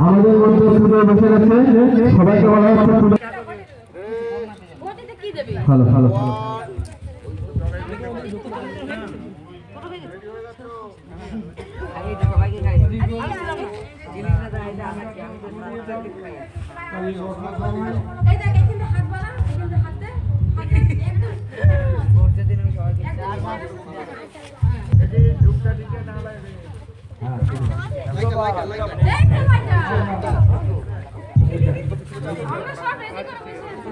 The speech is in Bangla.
আমাদের মধ্যে বসে গেছে সবাইকে বলা হচ্ছে ভালো ভালো ভালো এই দেখ আমরা সব রেডি করে বসে আছি।